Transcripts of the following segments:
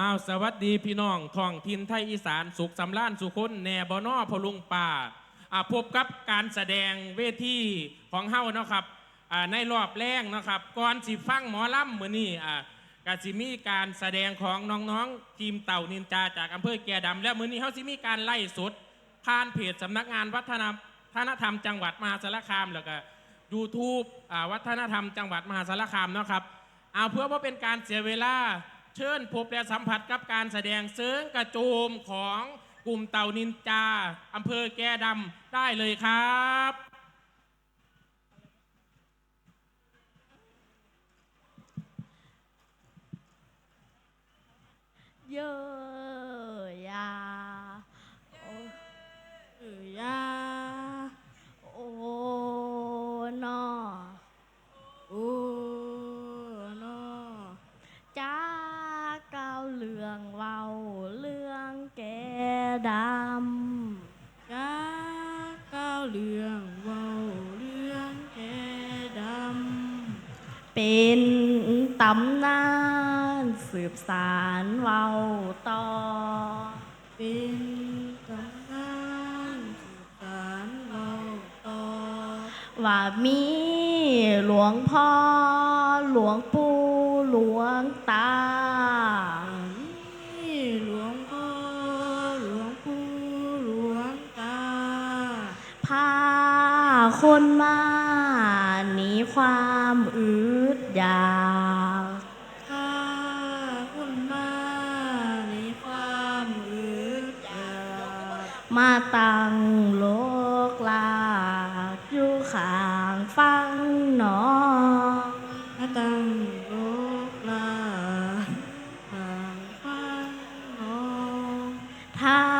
อ้าวสวัสดีพี่น้องท้องถิ่นไทยอีสานสุขสำล้านสุขคนแหน่บอนอพลุงป่าอ่าพบกับการแสดงเวทีของเฮาเนาะครับอ่าในรอบแรกเนาะครับก่อนสิฟังหมอลำมื้อนี้อ่ากสิมีการแสดงของน้องๆทีมเต่านินจาจากอำเภอแก่ดำและมื้อนี้เฮาสิมีการไล่สดผ่านเพจสำนักงานวัฒนธรรมจังหวัดมหาสารคามแล้วก็ YouTube อ่าวัฒนธรรมจังหวัดมหาสารคามเนาะครับเอาเพื่อว่าเป็นการเสียเวลา เชิญพบและสัมผัสกับการแสดงเสริงกระโจมของกลุ่มเต่านินจาอำเภอแก่ดำได้เลยครับเยอะำนานสืบสารเว้าต่อเป็นตำนานสืบสารเว้าต่อว่ามีหลวงพ่อหลวงปู่หลวงตามีหลวงพ่อหลวงปู่หลวงตาพาคนมาหนีความอืดอยาก มาตั้งโลกลาอยู่ข้างฟังหนองมาตั้งโลกลาข้างฟังหนองทำ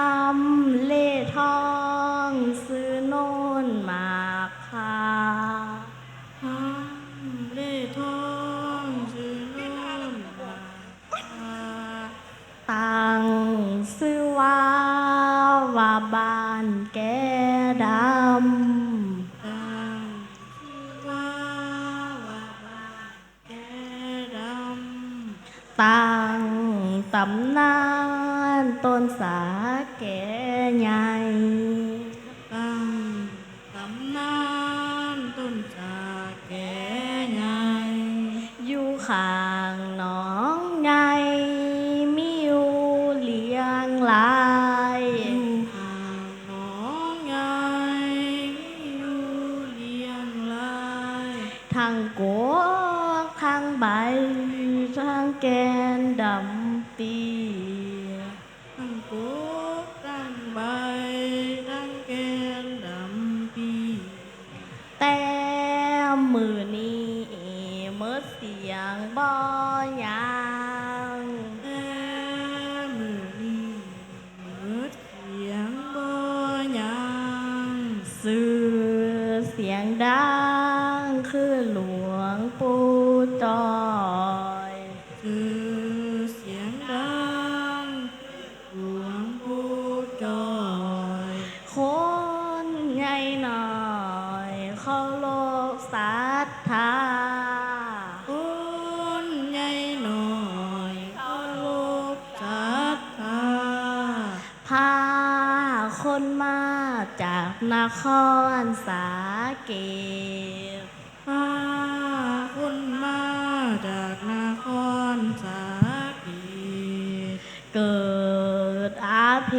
ข้างหน้องไงมีอยู่เลี้ยงหลายอยู่ข้างหน้องไงมีอยู่เลี้ยงหลายทางโกกทางใบทางแกนดำปี เสียงดังคือหลวงปู่จอยสื่อเสียงดังหลวงปู่จอยคนใหญ่หน่อยเขาโลกศรัทธาคนใหญ่หน่อยเขาโลกศรัทธาพาคนมาจากนครสา เกตพาคนมาจากนครสากตเกิดอาเพ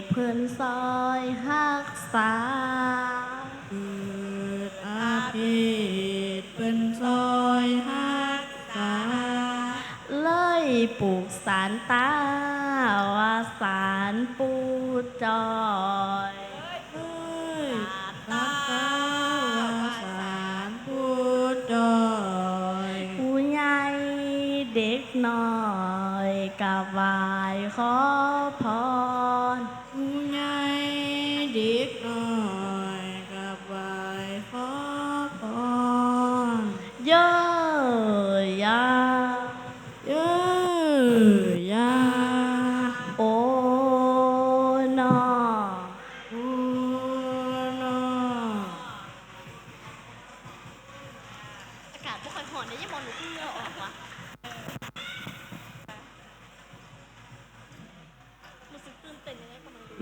ศเพื่อนซอยหักษาเกิดอาเพศเพื่อนซอยหักษาเลยปลูกสารตาว่าสารปูจอย น้อยกับวายขอ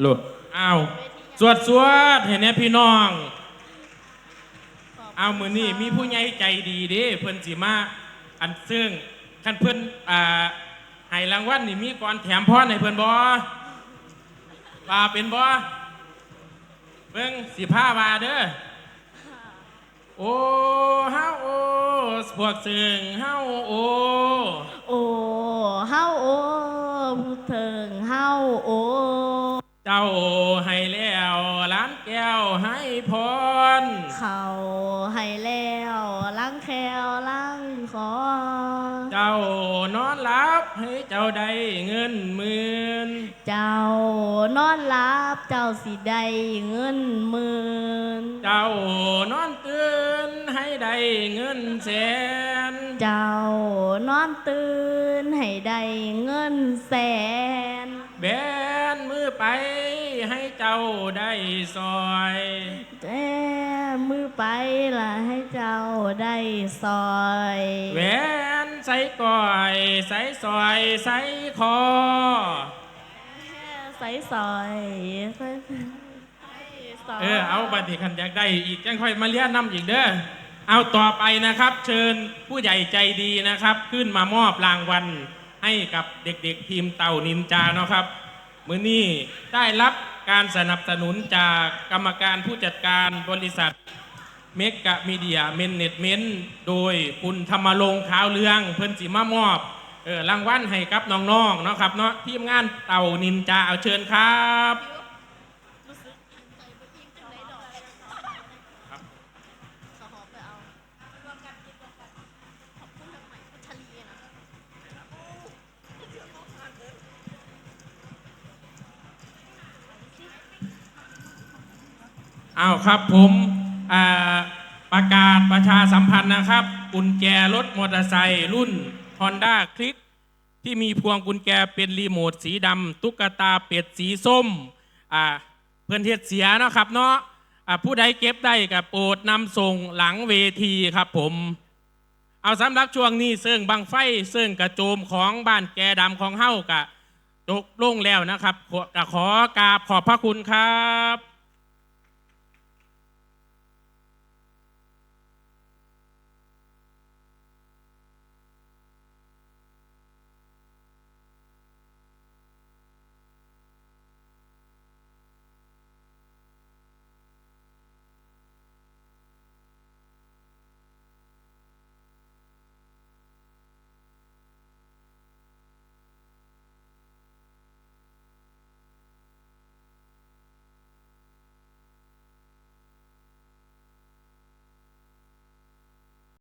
หลุดอ้าวสวดสวดเห็นไหมพี่น้อง เอามือนี่มีผู้ใหญ่ใจดีเด้เพิ่นสิมาอันซึ่งคันเพิ่นอ่าให้รางวัลนี่มีก่อนแถมพรให้เพิ่นบ่ว่าเป็นบ่เบิ่งสิพาว่าเด้อโอ้เฮาโอ้พวกซึ่งเฮาโอ้โอ้เฮาโอ้ผู้เถิงเฮาโอ้เจ้า ให้แล้วล้านแก้วให้พร เขาให้แล้วล้างแควล้างคอเจ้านอนหลับให้เจ้าได้เงินหมื่น เจ้านอนหลับเจ้าสิได้เงินหมื่น เจ้านอนตื่นให้ได้เงินแสน เจ้านอนตื่นให้ได้เงินแสนแบนมือ ไปให้เจ้าได้ซอยแจ้มือไปล่ะให้เจ้าได้ซอยแหวนใส่ก้อยใส่ซอยใส่คอ ใส่ซอยใส่ซอยเออเอาบัตรคันอยากได้อีกจังค่อยมาเลี้ยนน้ำอีกเด้อเอาต่อไปนะครับ เชิญผู้ใหญ่ใจดีนะครับ ขึ้นมามอบรางวัลให้กับเด็กๆทีมเต่านินจาเนาะครับ มือนี้ได้รับการสนับสนุนจากกรรมการผู้จัดการบริษัทเมกะมีเดียเมนเนตเมนโดยคุณธรรมรงขาวเรือง เพิ่นสีมามอบเออรางวัลให้กับน้องๆเนาะครับเนาะทีมงานเต่านินจาเอาเชิญครับ อ้าวครับผมประกาศประชาสัมพันธ์นะครับ กุญแจรถมอเตอร์ไซค์รุ่น Honda คลิกที่มีพวงกุญแจเป็นรีโมทสีดำตุ๊กตาเป็ดสีส้มเพื่อนเทศเสียเนาะครับเนาะผู้ใดเก็บได้กับโปรดนำส่งหลังเวทีครับผม เอาสำหรับช่วงนี้เสิ่งบังไฟเสิ่งกระโจมของบ้านแกดำของเฮ้ากะจกลงแล้วนะครับขอขอกราบขอบพระคุณครับ